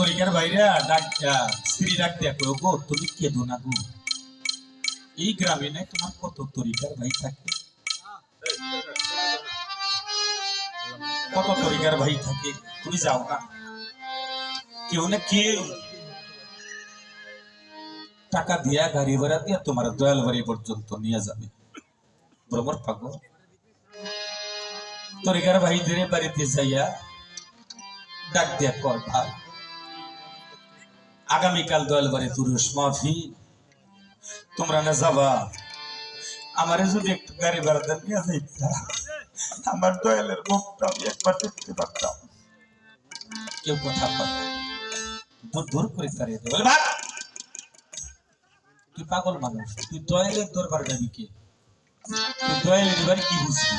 তরিকার বাইরা ডাক স্ত্রী ডাক করো গো, তুমি কে দো না গো। এই গ্রামে নাই তোমার কত তরিকার ভাই থাকে? কত তরিকার ভাই থাকে, তুমি যাও না। কেউ না কেউ টাকা দিয়া, গাড়ি ভাড়া দিয়া তোমার দয়াল বাড়ি পর্যন্ত নিয়ে যাবে। ভ্রমর পাগল। তরিকার ভাইদের বাড়িতে যাইয়া ডাক দিয়া কর ভাই। আগামীকাল দয়াল বাড়ি তুরুষ মাহফিল। তোমরা না যাবা? আমারে যদি একটু গাড়ি ভাড়া দেন, নিয়ে যাইতা। আমার দয়ালের মুখটা আমি একবার দেখতে পারতাম। কেউ কথা বলে। দূর দূর করে! তুই পাগল মানুষ। তুই দয়ালের দরবার যাবি কে? তুই দয়ালের এবার কি বুঝবি?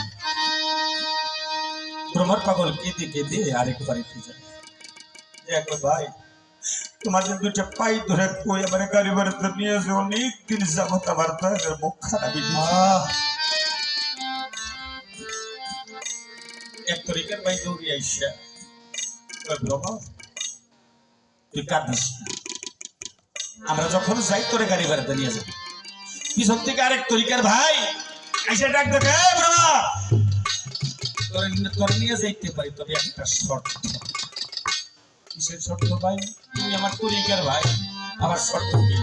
ভ্রমর পাগল, কেঁদে কেঁদে আরেক বাড়িতে যায় যে একবার ভাই। তোমাদের দুটো পাই ধরে কই আমার গাড়ি বাড়িতে নিয়ে এসে অনেক দিন যাবত আমার দয়ালের মুখ খারাপ আইসা। আমরা যখন যাই, তোরে গাড়ি ভাড়াতে নিয়ে যাব। পিছন থেকে আরেক তরিকার ভাই এসে ডাক তোর নিয়ে যাইতে পারি, তবে একটা শর্ত। কিসের শর্ত ভাই, তুমি আমার তরিকার ভাই, আমার শর্ত কি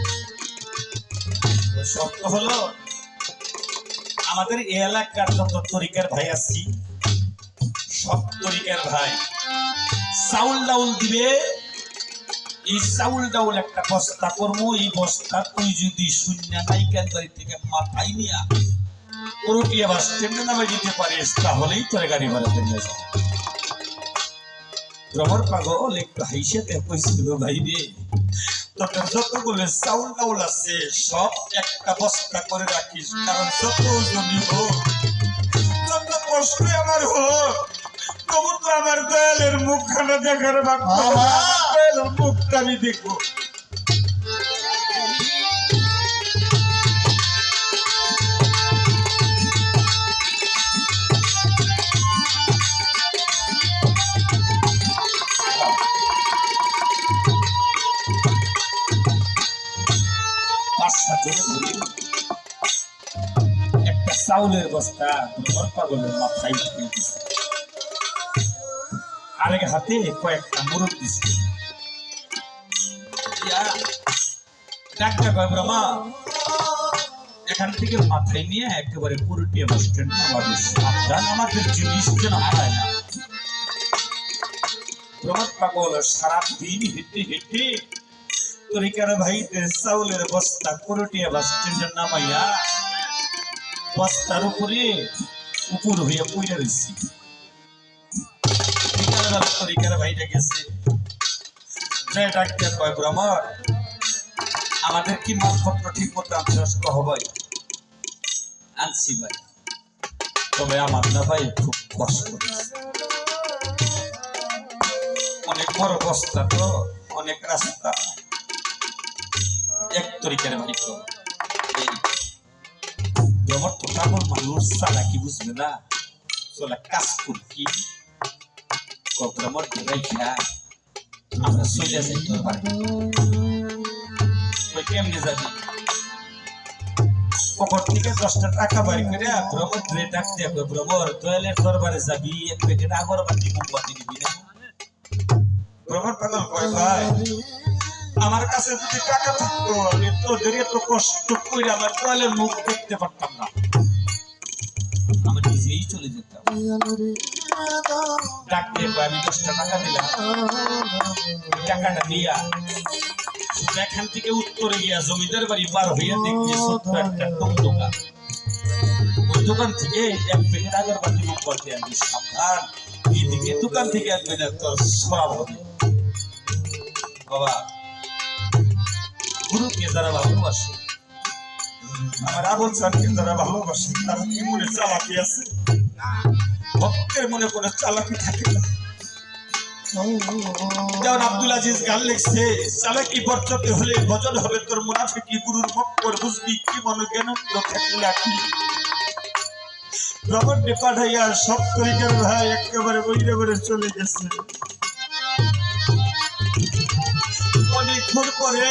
শর্ত হলো, আমাদের এলাকার যত তরিকার ভাই আছি, সব তরিকার ভাই। চাউল ডাউল দিবে, এই চাউল ডাউল একটা বস্তা করব এই বস্তা তুই যদি শূন্য নাইকার বাড়ি থেকে মাথায় নিয়া পুরুটিয়া বাস স্ট্যান্ডে নামে দিতে পারিস, তাহলেই তোর গাড়ি ভাড়াতে নিয়ে যাবে ভ্রমর পাগল একটু হাইসাতে কইছিল ভাই রে যতগুলো চাউল ডাউল আছে সব একটা বস্তা করে রাখিস কারণ যত জমি হোক যত কষ্ট আমার হোক তবু তো আমার দয়ালের মুখখানা দেখার বাক্য দয়ালের মুখটা আমি দেখব ধরে একটা চাউলের বস্তা ঘর পাগলের মাথায় ঢেকে দিছে। আরেক হাতে কয়েকটা মুরগ দিছে। ডাক্তার কয় ব্রহ্মা এখান থেকে মাথায় নিয়ে একেবারে পুরুটিয়া বাস স্ট্যান্ড আমাদের আমাদের জিনিস যেন হারায় না। প্রমোদ পাগল সারাদিন হেঁটে হেঁটে তরিকার ভাইদের চাউলের বস্তা পুরুটিয়া বাস স্ট্যান্ডের নামাইয়া বস্তার উপরে উপর হইয়া পইয়া রয়েছি তরিকার ভাইটা গেছে যে ডাক্তার, কয় ব্রহ্মর আমাদের কি মালপত্র ঠিক মতো আনছিস কহ ভাই আনছি ভাই। তবে আমার না ভাই, খুব কষ্ট অনেক বড় বস্তা তো, অনেক রাস্তা। এক তরিকার ভাই তো এই আমার তো পাগল মানুষ সালা কি বুঝবে না? চলা কাজ করকি কবরামর দেখাই খা আমরা চলে যাই তোর বাড়ি। তুই কেমনে যাবি? পকেট থেকে দশটা টাকা বাড়ি করে ভ্রমর ধরে ডাকতে হবে ভ্রমর দয়ালের দরবারে যাবি, এক প্যাকেট আগরবাতি, মোমবাতি নিবি না? ভ্রমর পাগল কয়, ভাই আমার কাছে যদি টাকা থাকতো, আমি তোদের এত কষ্ট করে আমার দয়ালের মুখ দেখতে পারতাম না। আমি নিজেই চলে যেতাম। ডাকতে আমি দশটা টাকা দিলাম। টাকাটা দিয়া এখান থেকে উত্তরে গিয়া জমিদার বাড়ি পার হইয়া দেখি ছোট্ট একটা দোকান। ওই দোকান থেকে এক প্যাকেট আগরবাতি মোমবাতি আনবি, সাবধান। এইদিকে দোকান থেকে আনবে না তোর সরাব হবে। বাবা গুরুকে যারা ভালোবাসে, আমার আবল চানকে যারা ভালোবাসে, তারা কি মনে চালাকি আছে? ভক্তের মনে কোনো চালাকি থাকে না। যেমন আব্দুল আজিজ গান লিখছে, চালাকি বর্ততে হলে ভজন হবে তোর মুনাফিকি গুরুর মক্কর বুঝবি কি মনে জ্ঞান থাকলে আঁকি? রবট পাঠাইয়া সব তরিকার ভাই, একেবারে বইরে বইরে চলে গেছে। অনেকক্ষণ পরে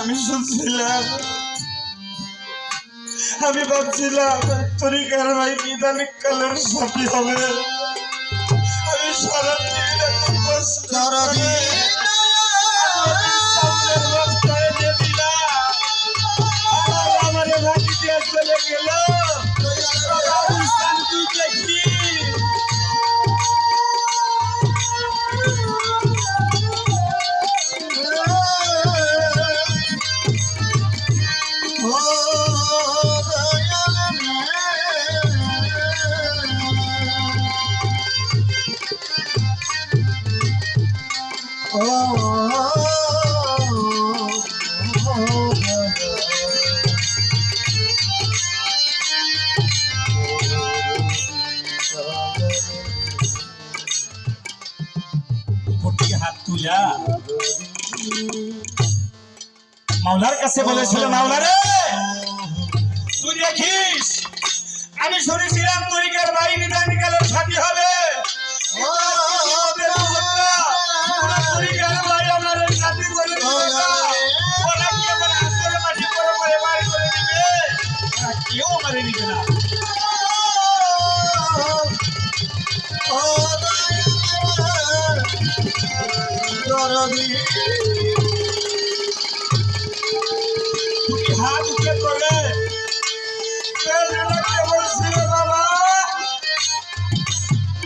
আমি শুনছিলাম। আমি ভাবছিলাম তরিকার ভাই জানি কালের সাথী হবে। আমি সারা রাস্তায় দিয়ে দিলাম। আমার ভাগি দিয়ে চলে গেল। মাওলার কাছে বলেছিল মাওলা রে তুই দেখিস আমি শুনেছিলাম তরিকার বাড়ি নিদানিকালের সাথী হবে। তুমি হাত উঠে করে কেমন ছিল বাবা?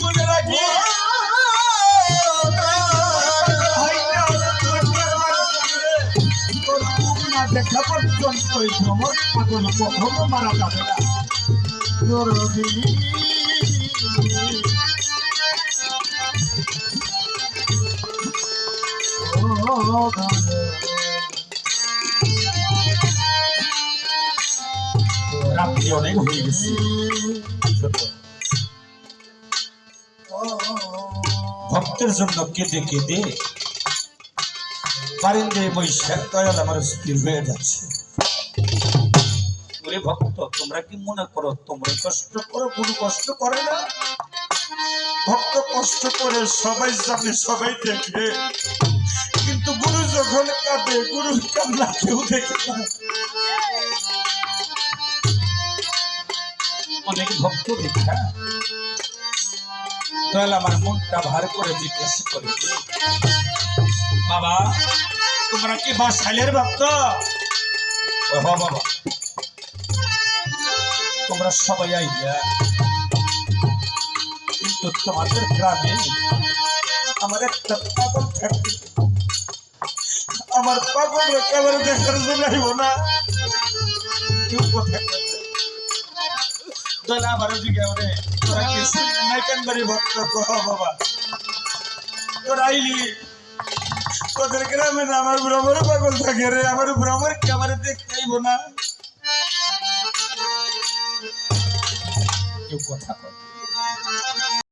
মনে রাখি? দেখা পর্যন্ত ওই ভ্রমণ পাগল কখনো মারা যাবে না। রাত্রি অনেক হয়ে গেছে। ভক্তের জন্য কেঁদে কেঁদে বারিন্দে বৈশাখ দয়াল আমার স্থির হয়ে যাচ্ছে। ওরে ভক্ত, তোমরা কি মনে করো, তোমরা কষ্ট করো, কোনো কষ্ট করে না? ভক্ত কষ্ট করে সবাই জানে, সবাই দেখে গুরু যখন কাঁদে গুরুর কান্না কেউ দেখে না অনেক ভক্ত দেখা দয়াল আমার মনটা ভার করে জিজ্ঞাসা করে। বাবা, তোমরা কি বাসাইলের ভক্ত? ও হ বাবা। তোমরা সবাই আইয়া, কিন্তু তোমাদের গ্রামে আমার একটা থাকবে। আমার পাগল একেবারে দেখার জন্য আইব না। দলা আবার ওদিকে আমারে তোরা কি নাইকান বাড়ি ভক্ত কহ বাবা। তোরা আইলি। তোদের গ্রামে না আমার ভ্রমর পাগল থাকে কথা